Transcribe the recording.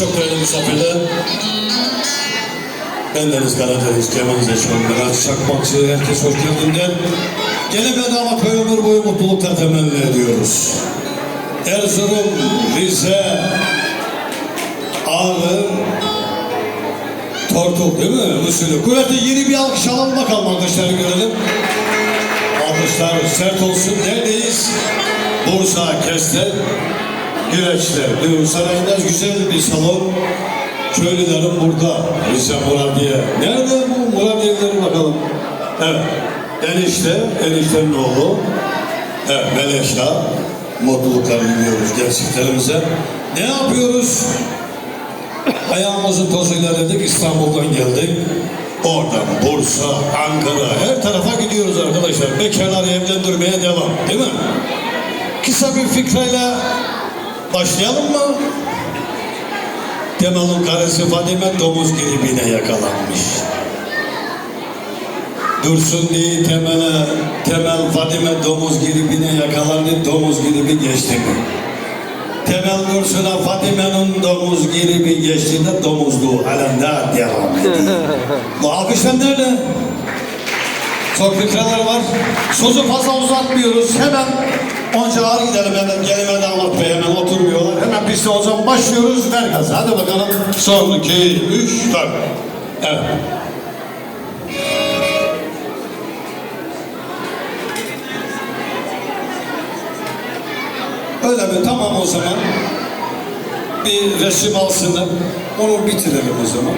Çok değerli misafirler. Ben Deniz Karadeniz, Kemal Zeşon, Miraç Çakmakçı, herkes hoş geldinler. Gene bedava köy ömür boyu mutluluklar temenni ediyoruz. Erzurum, Rize, Ağrı, Tortuk değil mi? Usulü. Kuvvetli yeni bir alkış alalım bakalım alkışları görelim. Alkışlar sert olsun. Neredeyiz? Bursa, Kestel, Güreç'te. Düğün Sarayı'nda güzel bir salon. Köylülerim burada. Rize Muradiye. Nerede bu Muradiyeleri bakalım. Evet. Enişte, eniştenin oğlu. Evet, Meleşa. Mutluluklar diliyoruz gençliklerimize. Ne yapıyoruz? Ayağımızın tozuyla dedik İstanbul'dan geldik. Oradan Bursa, Ankara her tarafa gidiyoruz arkadaşlar. Bekarları evlendirmeye devam değil mi? Kısa bir fikreyle başlayalım mı? Temel'in karısı Fadime domuz gribine yakalanmış. Dursun diye Temel'e, Temel Fadime domuz gribine yakalandı, domuz gribi geçti mi? Temel Dursun'a Fadime'nin domuz gribi geçtiğinde domuzluğu halen daha devam ediyor. Bu alkışlar nerede? Çok fikirler var. Sözü fazla uzatmıyoruz. Hemen onca ağır gidelim hemen. Gelime damat bey hemen oturmuyorlar. Hemen piste o zaman başlıyoruz. Ver gazı. Hadi bakalım. Son iki, üç, dört. Evet. Öyle mi? Tamam o zaman. Bir resim alsınlar. Onu bitirelim o zaman.